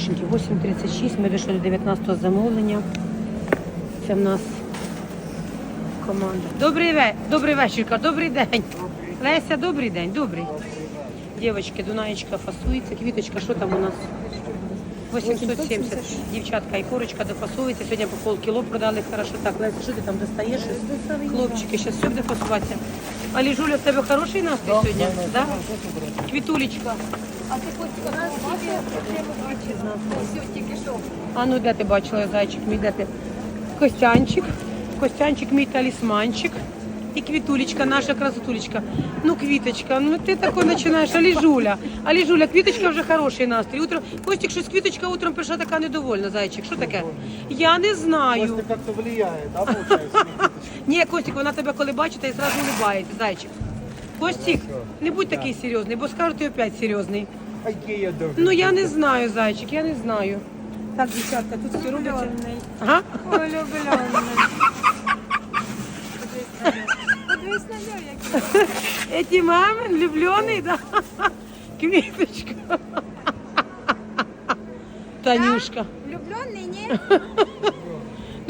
хорошенькі. 8.36, ми дійшли до 19-го замовлення. Це в нас команда. Добрий, ве... добрий вечір, добрий день. Леся, добрий день, добрий. Дівчатки, Дунаєчка фасується, квіточка, що там у нас? 870. Дівчатка і корочка дофасується. Сьогодні по полкіло продали хорошо. Так, Леся, що ти там достаєш? Хлопчики, зараз все буде фасуватися. Алі Жуля, в тебе хороший настрій сьогодні? Да? Квітулечка. А ти Костіка, нас тільки що. А ну де ти бачила зайчик мій, де ти? Костянчик, Костянчик мій талісманчик. І квітулечка, наша красотулечка. Ну, квіточка, ну ти тако починаєш, Аліжуля. Аліжуля, квіточка вже хороший настрій. Утром, Костік, щось квіточка утром прийшла така недовольна, зайчик. Що таке? Я не знаю. Костя как-то влияет, да, получается? Ні, Костік, вона тебе коли бачить, і зразу улыбається, зайчик. Костік, не будь такий серйозний, бо скажу, ти опять серйозний. Какие я добрый. Ну я не знаю, зайчик, я не знаю. Так, дівчатка, тут всі робляться. Ага. Улюблений. Подивись на нього, як Эти мамы влюбленные, да? Квіточка. Танюшка. влюблений, ні?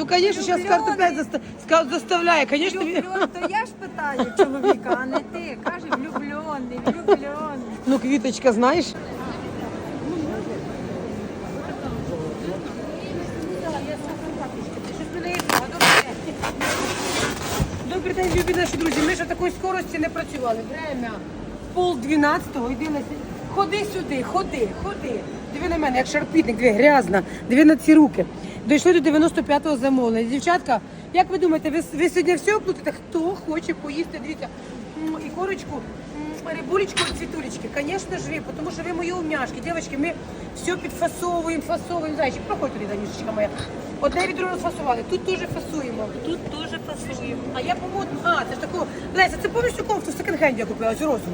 Ну, конечно, сейчас карту опять заста- ска- заставляю, конечно. Влюблен, то я ж питаю чоловіка, а не ти. Каже, влюблений, влюблений. Ну, квіточка, знаєш? Добрий день, любі наші друзі. Ми ще такої скорості не працювали. Время пол дванадцятого, йди на Ходи сюди, ходи, ходи. Диви на мене, як шарпітник, диви, грязна. Диви на ці руки. Дійшли до 95-го замовлення. Дівчатка, як ви думаєте, ви, ви сьогодні все оплатите? Хто хоче поїсти? Дивіться, м, і корочку, м, рибулечку і цвітулечки. Звісно ж ви, тому що ви мої умняшки. Дівчатки, ми все підфасовуємо, фасовуємо. Зайчик, проходь туди, Данюшечка моя. Одне відро розфасували, тут теж фасуємо. Тут теж фасуємо. А я по А, це ж такого. Леся, це повністю кофту в секонд-хенді я купила цю розову.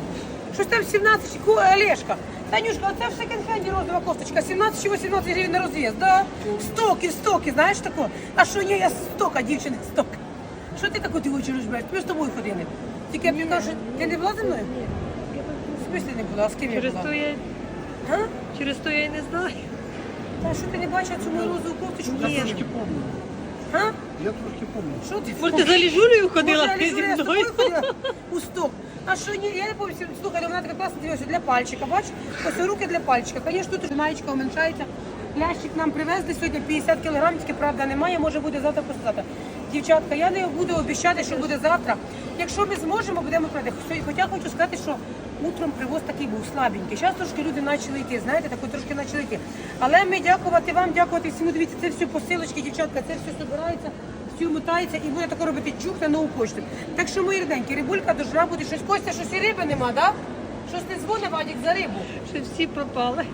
Щось там 17, ку- Олешка. Танюшка, оце в секонд-хенді розова кофточка, 17 чи 18 гривень на розв'яз. Да? Стоки, стоки, знаєш тако? А що ні, я стока, дівчина, з стока. Що ти таку ти очі розбереш? Ми з тобою ходили. Тільки я тобі кажу, ти не була зі мною? В смислі не була, а з ким я Через була? то я, А? через то я й не знаю. Та що ти не бачила цю мою розову кофточку? Я трошки помню. А? Я трошки помню. Що ти? Може, ти за Ліжулею ходила Може, я зі з мною? тобою ходила у стоп. А що ні, я не пам'ятаю, слухай, вона така класна дивилася для пальчика, бач? Ось руки для пальчика. Звісно, тут маєчка уменшається. Плящик нам привезли сьогодні 50 кілограмів, тільки правда немає, може буде завтра послати. Дівчатка, я не буду обіцяти, що буде завтра. Якщо ми зможемо, будемо пройти. Хоча хочу сказати, що утром привоз такий був слабенький. Зараз трошки люди почали йти, знаєте, тако трошки почали йти. Але ми дякувати вам, дякувати всьому. Дивіться, це все посилочки, дівчатка, це все збирається всю мотається і буде тако робити чух на нову почту. Так що, мої ріденькі, рибулька дожра буде щось. Костя, щось і риби нема, да? Щось не дзвонить Вадік за рибу. Що всі пропали.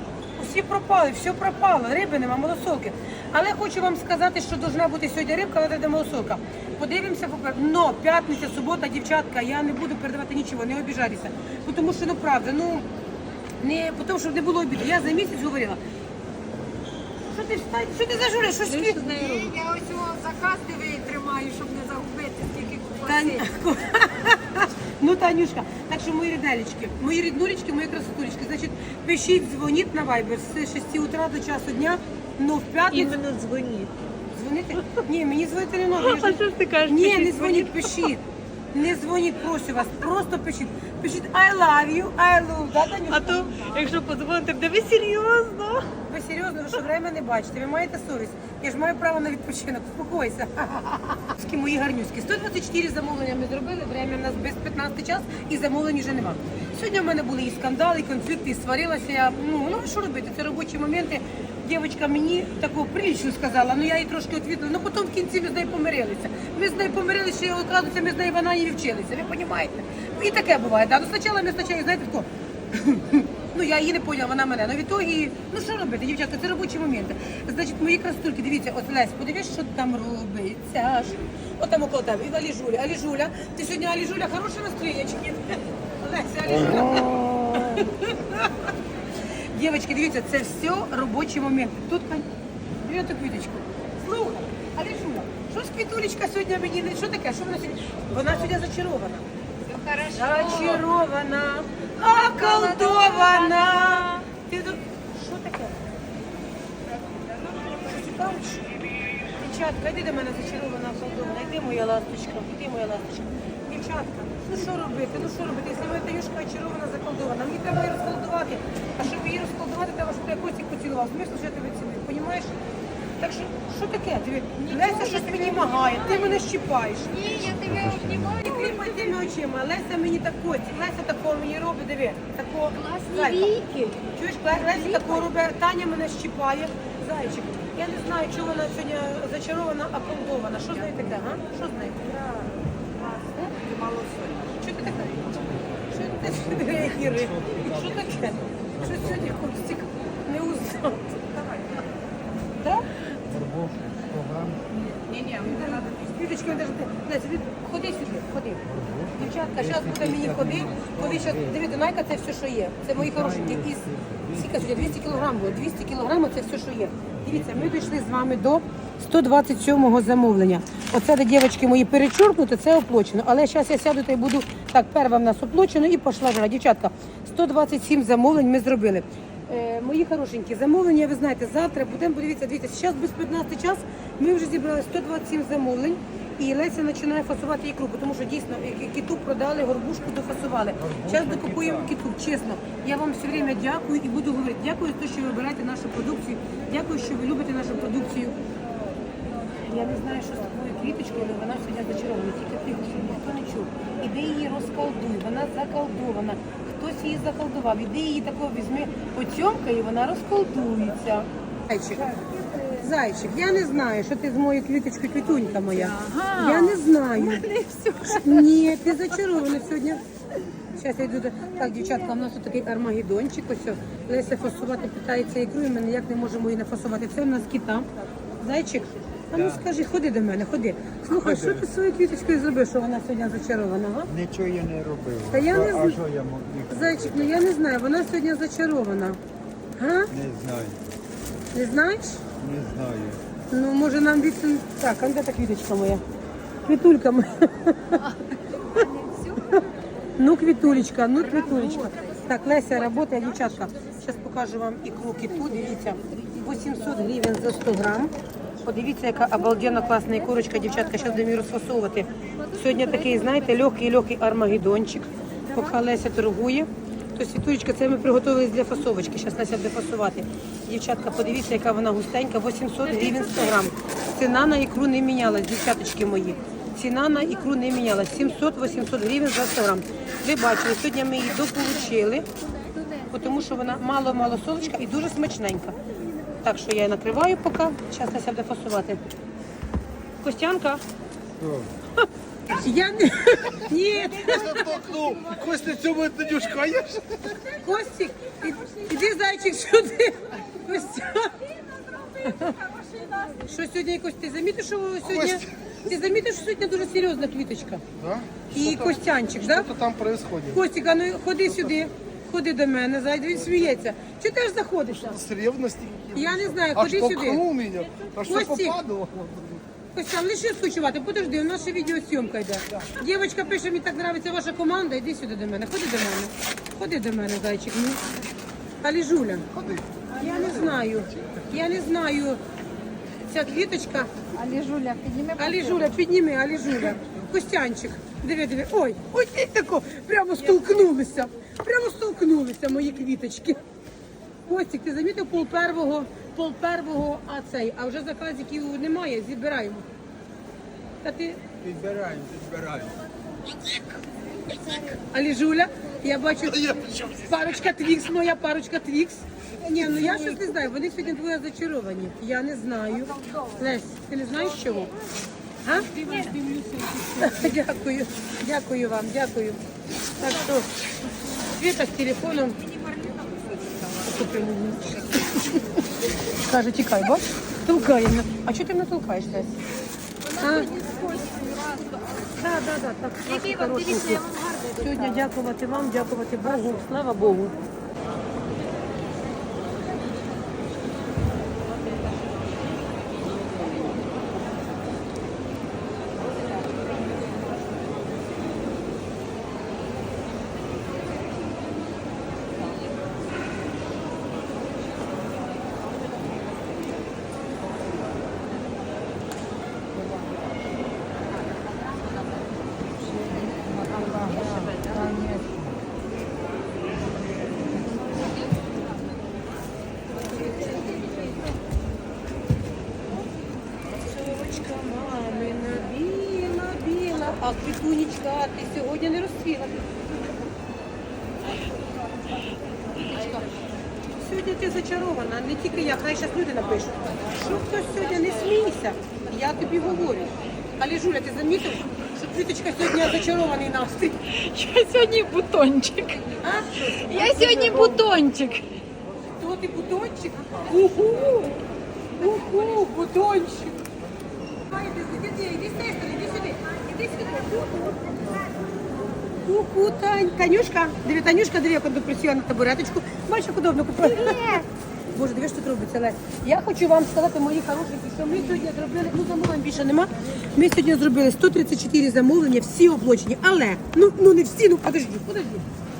Усі пропали, все пропало, риби нема, малосолки. Але хочу вам сказати, що должна бути сьогодні рибка, але де малосолка. Подивимося. Но п'ятниця, субота, дівчатка, я не буду передавати нічого, не обіжайтеся. Ну, Тому що ну правда, ну не тому, щоб не було обіду. Я за місяць говорила. Що ти встань? Що ти зажуриш? Що Що скрізь? з нею робити? Я ось його заказ диви тримаю, щоб не загубити стільки Таня. купити. Ну, Танюшка, так що мої ріделечки, мої ріднулечки, мої красотулечки. Значить, пишіть, дзвоніть на Viber з 6 утра до часу дня, ну в п'ятницю. Іменно дзвоніть. Дзвонити? Ні, мені дзвонити не можна. А що ж ти кажеш? Ні, не дзвоніть, пишіть. Не дзвоніть, прошу вас, просто пишіть. Пишіть I love you, I love, да, Танюшка? А то, якщо подзвоните, де ви серйозно? Ви серйозно, ви що время не бачите, ви маєте совість. Я ж маю право на відпочинок, успокойся. Такі мої гарнюські. 124 замовлення ми зробили, время в нас без 15 час і замовлень вже нема. Сьогодні в мене були і скандали, і конфлікти, і сварилася я. Ну, ну що робити? Це робочі моменти. Дівчинка мені таку прилічну сказала, ну я їй трошки відповіла. Ну потім в кінці ми з нею помирилися. Ми з нею помирилися, що я оказується, ми з нею в Ананіві вчилися. Ви розумієте? І таке буває. Да? Ну спочатку ми спочатку, знаєте, тако. Ну я її не поняла, вона мене. Ну відтоді, ну що робити, дівчатка, це робочі моменти. Значить, мої красотульки, дивіться, от Лесь, подивись, що там робиться. От там около тебе. І Аліжуля. Аліжуля, ти сьогодні Аліжуля, хороше настроєння чи ні? Леся, Аліжуля. Дівчатки, дивіться, це все робочі моменти. Тут пані. Привіт, квіточку. Слухай, Аліжуля, що ж квітулечка сьогодні мені що таке? Що вона сьогодні? Вона сьогодні зачарована. Зачарована, околдована. Ти тут що таке? Дівчатка, йди до мене зачарована, околдована. Йди моя ласточка, йди моя ласточка. Дівчатка, ну що робити? Ну що робити? Якщо моя таюшка очарована, заколдована. Мені треба її розколдувати. А щоб її розколдувати, треба, щоб я котик поцілував. Смішно, що я тебе цілую. Понімаєш? Так що, що таке? Диви, Леся щось мені магає, ти мене щіпаєш. Ні, я тебе обнімаю. Кліпай тими очима, Леся мені так коці, Леся такого мені робить, диви, такого. Класні Зайка. віки. Чуєш, Леся такого робить, Таня мене щіпає. Зайчик, я не знаю, чого вона сьогодні зачарована, а колдована. Що з нею таке, га? Що з нею? Що ти таке? Що ти реагуєш? Що таке? Що сьогодні Костік не узнав? Так? Горбушка, 100 грам. Ні-ні, мені треба. Квіточки, не держите. Леся, від- ходи сюди, ходи. Дівчатка, зараз буде мені ходи. Ходи, зараз, дивіться, найка це все, що є. Це мої хорошенькі із скільки сюди, 200 кілограм було. 200 кілограм це все, що є. Дивіться, ми дійшли з вами до 127-го замовлення. Оце, де дівчатки мої перечоркнуто, це оплачено. Але зараз я сяду та й буду, так, перва в нас оплачено і пішла жара. Дівчатка, 127 замовлень ми зробили. Е, мої хорошенькі, замовлення, ви знаєте, завтра будемо подивитися, дивіться, зараз без 15 час ми вже зібрали 127 замовлень. І Леся починає фасувати ікру, тому що дійсно е, кіту продали, горбушку дофасували. Зараз докупуємо кіту. Чесно, я вам все время дякую і буду говорити. Дякую за те, що ви обираєте нашу продукцію. Дякую, що ви любите нашу продукцію. Я не знаю, що з такою квіточкою, але вона сьогодні зачарована. Тільки тихо, щоб ніхто не чув. Іди її розколдуй, вона заколдована. Хтось її заколдував. Іди її такого візьми оцьомка і вона розколдується. Зайчик, зайчик, я не знаю, що ти з моєю квіточкою, квітунька моя. Ага. Я не знаю. Ні, ти зачарована сьогодні. Зараз я йду до... Так, дівчатка, у нас тут такий армагеддончик. Ось. Леся фасувати питається ікру, і ми ніяк не можемо її нафасувати. Це у нас кіта. Зайчик, а ну скажи, ходи до мене, ходи. Слухай, що ти своєю квіточкою зробив, що вона сьогодні зачарована? Га? Нічого я не робив. Та я не а, зн- що я мог? Зайчик, ну я не знаю, вона сьогодні зачарована. Га? Не знаю. Не знаєш? Не знаю. Ну, може нам від... Так, а де та квіточка моя? Квітулька моя. Ну, квітулечка, ну, квітулечка. Так, Леся працює, дівчатка. Зараз покажу вам ікру кіту. Дивіться, 800 гривень за 100 грам. Подивіться, яка обалденна класна ікорочка, дівчатка. Зараз будемо її розфасовувати. Сьогодні такий, знаєте, легкий-легкий армагеддончик. Поки Леся торгує. То світулечка, це ми приготували для фасовочки. Зараз Леся буде фасувати. Дівчатка, подивіться, яка вона густенька, 800 гривень 100 грам. Ціна на ікру не мінялась, дівчаточки мої. Ціна на ікру не мінялась. 700-800 гривень за 100 грам. Ви бачили, сьогодні ми її дополучили, тому що вона мало-мало солочка і дуже смачненька. Так що я її накриваю поки. Зараз Леся буде фасувати. Костянка? Я не... Ні. Костя, цьому не шкаєш? Костік, і- іди зайчик сюди. Костя. Що сьогодні якось ти замітиш, що сьогодні? Костя. Ти замітиш, що сьогодні дуже серйозна квіточка? Да? І Костянчик, так? Що там происходит? Костік, а ну ходи сюди, ходи до мене, зайди, він сміється. Чого ти ж заходиш? Ревности Я не знаю, Аж ходи сюди. толкнул меня. А что Костик. попадало? Костян, лиши скучувати, подожди, у нас ще відеосйомка йде. Дівчинка пише, мені так подобається ваша команда, йди сюди до мене, ходи до мене. Ходи до мене, зайчик. Алі Жуля, Ходи. я не знаю, я не знаю. Ця квіточка, Але Жуля, підніми. Алі Жуля, підніми, Алі Жуля. Костянчик, диви, диви. Ой, ой, ти тако, прямо столкнулися. Прямо столкнулися мої квіточки. Костік, ти замітив пол первого, пол первого, а цей, а вже заказиків немає, зібираємо. Та ти, Підбираємо, підбираємо. Алі Жуля, я бачу, Я парочка твікс моя, парочка твікс. Ні, ну я щось не знаю, вони сьогодні двоє зачаровані. Я не знаю. Лесь, ти не знаєш чого? А? Дякую, дякую вам, дякую. Так що, Світа з телефоном. Каже, тікай, бач? Толкає мене. А чого ти мене толкаєш, десь? Вона Так, так, так, так. Який вам дивіться, я вам гарний. Сьогодні дякувати вам, дякувати Богу. Слава Богу. А Квітунечка, ти сьогодні не. Квіточка, Сьогодні ти зачарована, не тільки я, хай зараз люди напишуть. Що хтось сьогодні не смійся, я тобі говорю. Але Жуля, ти замітив, що Квіточка сьогодні зачарований настрій? Я сьогодні бутончик. А? Я сьогодні бутончик. Хто ти бутончик? Уху! Уху, бутончик! Іди, іди, іди з цієї сторони, іди сюди. Уху, Тань. Танюшка, диви, Танюшка, диви, як присіла на табуреточку. Бачиш, як удобно купила. Боже, диви, що тут робиться, Лесь. Я хочу вам сказати, мої хорошенькі, що ми сьогодні зробили, ну замовлень більше нема. Ми сьогодні зробили 134 замовлення, всі оплачені. Але, ну, ну не всі, ну подожди, подожди.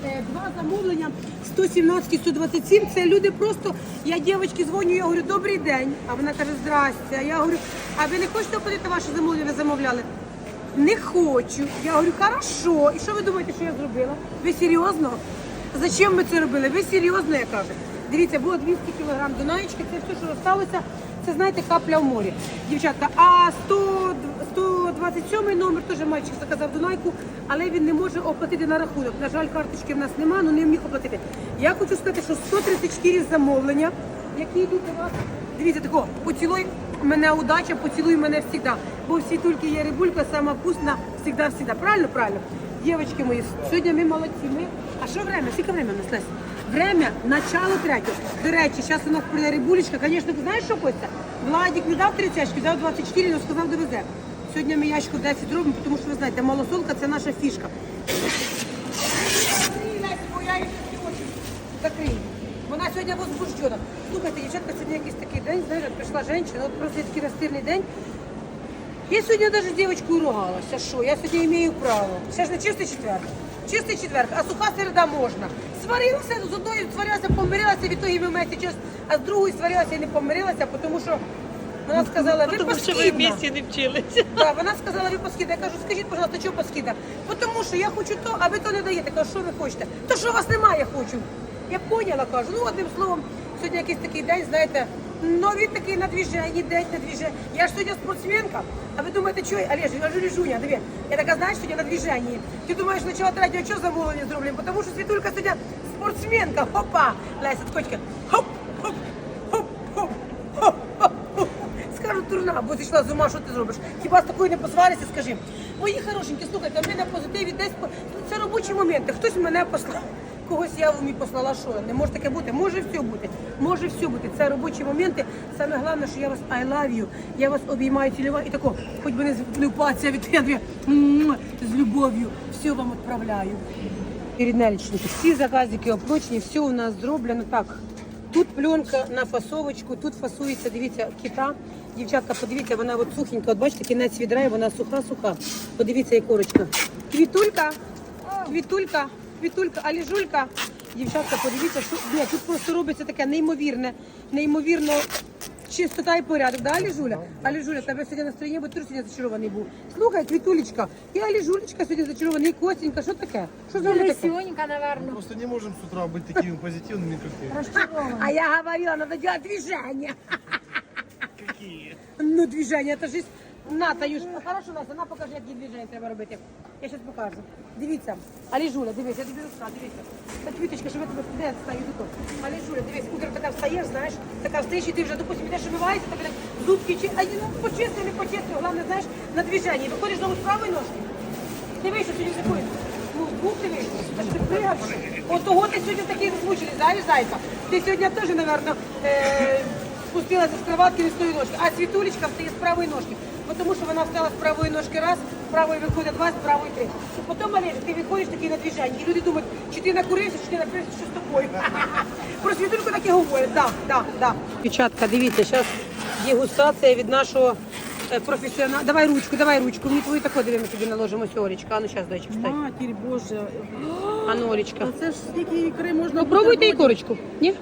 Е, Два замовлення 117 127 Це люди просто. Я дівчинки дзвоню, я говорю, добрий день. А вона каже, здрасте. А я говорю, а ви не хочете оплатити ваше замовлення? Ви замовляли? Не хочу. Я говорю, хорошо. І що ви думаєте, що я зробила? Ви серйозно? Зачем ми це робили? Ви серйозно, я кажу. Дивіться, було 200 кг Дунаєчки, це все, що залишилося, це знаєте, капля в морі. Дівчатка, а 100, 127 номер теж мальчик заказав Дунайку, але він не може оплатити на рахунок. На жаль, карточки в нас немає, але не міг оплатити. Я хочу сказати, що 134 замовлення, які йдуть до вас. Дивіться, тако, поцілуй мене удача, поцілуй мене завжди. Бо в світульки є рибулька, сама вкусна, завжди, завжди. Правильно, правильно? Дівчатки мої, сьогодні ми молодці. Ми... А що время? Скільки время у нас? Время начало третього. До речі, зараз у нас прийде рибулечка. Звісно, ти знаєш, що Костя? Владик не дав 30, дав 24, але сказав довезе. Сьогодні ми ящику 10 робимо, тому що ви знаєте, малосолка це наша фішка. Закрий. Вона сьогодні возбуждена. Слухайте, дівчатка, сьогодні якийсь такий день, знаєте, от прийшла жінка, от просто такий настирний день. Я сьогодні навіть з дівчинкою ругалася. Що? Я сьогодні маю право. Це ж не чистий четвер. Чистий четвер, а суха середа можна. Сварилася, з одною сварилася, помирилася, від того і ви час, а з другою сварилася і не помирилася, тому що вона сказала, ви Тому що ви в місті не вчилися. Да, вона сказала, ви паскіда. Я кажу, скажіть, пожалуйста, чого паскіда? Тому що я хочу то, а ви то не даєте. Кажу, що ви хочете? То, що у вас немає, я хочу. Я поняла, кажу. Ну, одним словом, сьогодні якийсь такий день, знаєте, ну він такий на движенні, день на движенні. Я ж сьогодні спортсменка, а ви думаєте, що, Олеж, я кажу, Ліжуня, диви, я така, знаєш, сьогодні на движенні. Ти думаєш, начало радіо, що замовлення зроблено? Тому що Світулька сьогодні спортсменка, хопа, Леся, скочка, хоп, дурна, бо зійшла з ума, що ти зробиш? Хіба з такою не посваришся, скажи. Мої хорошенькі, слухайте, ми на позитиві десь це робочі моменти. Хтось мене послав, когось я в умі послала, що не може таке бути. Може все бути, може все бути. Це робочі моменти. Саме головне, що я вас I love you, я вас обіймаю, цілюваю і тако, хоч би не злюпатися від тебе з любов'ю. Все вам відправляю. Ріднельчники, всі заказики оплачені, все у нас зроблено так. Тут пленка на фасовочку, тут фасується, дивіться, кита. Дівчатка, подивіться, вона от сухенька. От бачите, кінець відра, і вона суха-суха. Подивіться, як корочка. Квітулька, квітулька, квітулька, аліжулька. Дівчатка, подивіться, що ні, тут просто робиться таке неймовірне, неймовірно чистота і порядок. Да, Аліжуля? Аліжуля, тебе сьогодні настроєння, бо ти сьогодні зачарований був. Слухай, квітулечка, і Аліжулечка сьогодні зачарований, і Костенька, що таке? Що з вами таке? Сьонька, наверное. Просто не можем с утра быть такими позитивными, как ты. А я говорила, надо делать движение. Какие? Ну, движение, это жизнь. На, Таюш, ну, хорошо, Настя, на покажи, які движення треба робити. Я зараз покажу. Дивіться, Аліжуля, дивись, я тобі розказую, дивіться. Та квіточка, що ви тебе де стаю тут. Аліжуля, дивись, утром така встаєш, знаєш, така встаєш, і ти вже, допустим, йдеш вимиваєшся, тебе так зубки чи, а ну, почисти, не почисти, головне, знаєш, на движенні. Виходиш знову з правої ножки. Дивись, що сьогодні такої. Ну, двух ти. От того ти сьогодні такий змучений, знаєш, зайка. Ти сьогодні теж, мабуть, е, спустилася з кроватки не з тої ножки. А світулечка встає з правої ножки. Бо Тому що вона встала з правої ножки раз, з правої виходить два, з правої три. Потім, Олеже, ти виходиш такий на движення. І люди думають, чи ти накурився, чи ти напився, що з тобою. Про світульку так і говорять. Да, да, да. Дівчатка, дивіться, зараз дегустація від нашого е, професіонала. Давай ручку, давай ручку. Мені твою таку диви, ми тобі наложимо ось Олечка. А ну зараз, дочка, встай. Матір Боже, А ну, Олечка. це ж стільки ікри можна Попробуйте і корочку. Ні?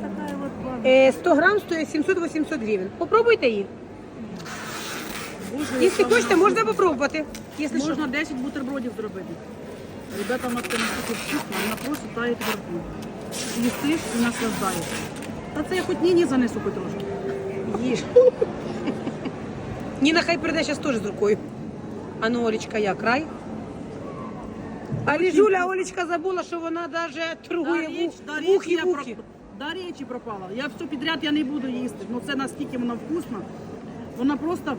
Така от Е, 100 грам стоїть 700-800 гривень. Попробуйте її. Якщо хочете, можна попробувати. Якщо що. можна 10 бутербродів зробити. Ребята, матка настільки вкусна, вона просто тає тверду. Їстиш і наслаждаєшся. Та це я хоч ні, ні занесу хоч трошки. Їж. Ніна хай прийде зараз теж з рукою. А ну, Олечка, як рай? А Ліжуля, Олечка забула, що вона навіть торгує вух- вухи вухи. Да, річі пропала. Я все підряд я не буду їсти. Ну це наскільки вона вкусна. Вона просто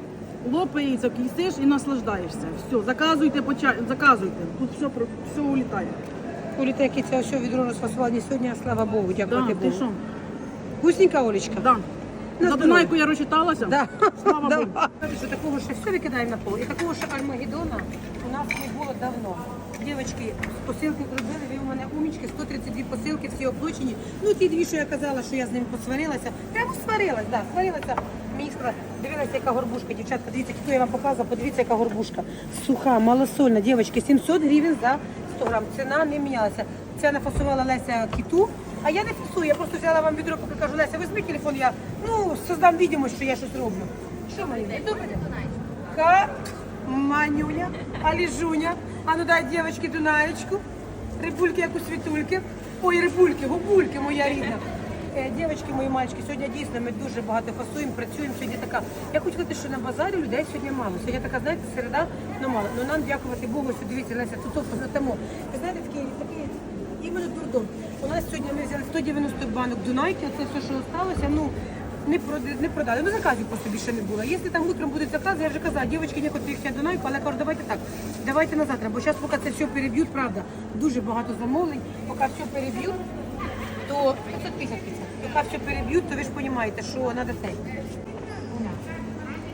лопається, їстиш і наслаждаєшся. Все, заказуйте по чай, заказуйте. Тут все, про- все улітає. Оліта, який це ось відро розфасовані сьогодні, а слава Богу, Да, дякувати ти Богу. що? Вкусненька, Олечка? Да. На За здоров'я. Дунайку я розчиталася. Да. Слава Да. Богу. Що такого ще все викидаємо на пол. І такого ще Армагеддона у нас не було давно. Дівчатки, посилки зробили, ви у мене умічки, 132 посилки, всі оплачені. Ну ті дві, що я казала, що я з ними посварилася. Прямо сварилась, да, сварилася. Мені дивилася, яка горбушка, дівчатка, дивіться, яку я вам показувала, подивіться, яка горбушка. Суха, малосольна, дівчатки, 700 гривень за 100 грам. Ціна не мінялася. Це нафасувала Леся кіту. А я не фасую, я просто взяла вам відро, поки кажу, Леся, візьми телефон, я ну, создам відомість, що я щось роблю. Що, добре? Ка, манюня, аліжуня. А ну дай дівчатки Дунаєчку. Рибульки, як у світульки. Ой, рибульки, губульки, моя рідна. Е, Дівчатки, мої мальчики, сьогодні дійсно ми дуже багато фасуємо, працюємо. Сьогодні така. Я хочу сказати, що на базарі людей сьогодні мало. Сьогодні така, знаєте, середа, ну мало. Ну нам дякувати Богу, що дивіться, Леся, тут на тому. Ви знаєте, такий, такий іменно дурдом. У нас сьогодні ми взяли 190 банок Дунайки, це все, що залишилося, ну, не, прода- не продали. Ну, заказів просто більше не було. Якщо там утром будуть закази, я вже казала, дівчатки, некоторі хотять Дунайку, але я кажу, давайте так, давайте на завтра, бо зараз, поки це все переб'ють, правда, дуже багато замовлень, поки все переб'ють, то 550 Поки все переб'ють, то ви ж розумієте, що треба цей.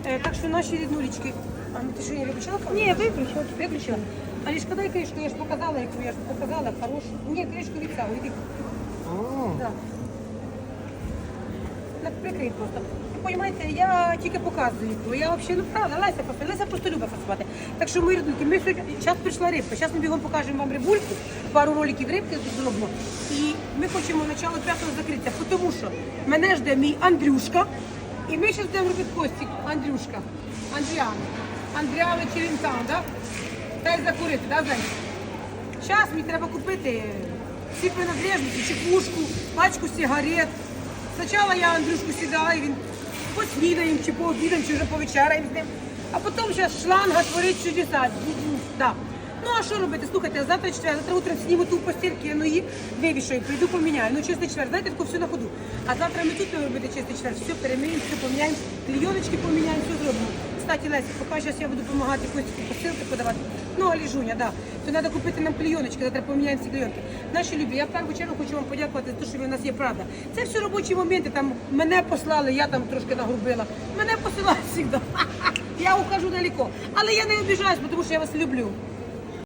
Е, так що наші ріднулечки. А ну ти що, не виключала Ні, Ні, виключила. Виключила. А Алішка, дай кришку, я ж показала, яку я ж показала, хорошу. Ні, кришку від цього, іди. Да. Так, прикрий просто. Розумієте, я тільки показую, бо я взагалі, ну правда, Леся просто, Леся просто любить фасувати. Так що ми, рідненькі, ми сьогодні, зараз прийшла рибка, зараз ми бігом покажемо вам рибульку, пару роликів рибки зробимо. І ми хочемо начало п'ятого закритися, тому що мене жде мій Андрюшка, і ми зараз будемо робити костик, Андрюшка, Андріан, Андріан Черентан, да? Дай закурити, да, Зай? Зараз мені треба купити всі принадлежності, чекушку, пачку сигарет. Спочатку я Андрюшку сідаю, він поснідаємо, чи пообідаємо, чи вже повечеряємо з ним. А потім зараз шланга творить чудеса. Да. Ну а що робити? Слухайте, завтра четвер, завтра утром зніму ту постіль, кину її, вивішаю, прийду поміняю. Ну чистий четвер, знаєте, тако все на ходу. А завтра ми тут робити чистий четвер, все перемиємо, все поміняємо, клейоночки поміняємо, все зробимо. Кстати, Леся, поки зараз я буду допомагати Костіку посилки подавати. Ну, ліжуня, да. То треба купити нам клейоночки, завтра поміняємо ці клейонки. Наші любі, я в першу чергу хочу вам подякувати за те, що ви у нас є правда. Це все робочі моменти, там мене послали, я там трошки нагрубила. Мене посилають завжди. Я ухожу далеко. Але я не обіжаюсь, тому що я вас люблю.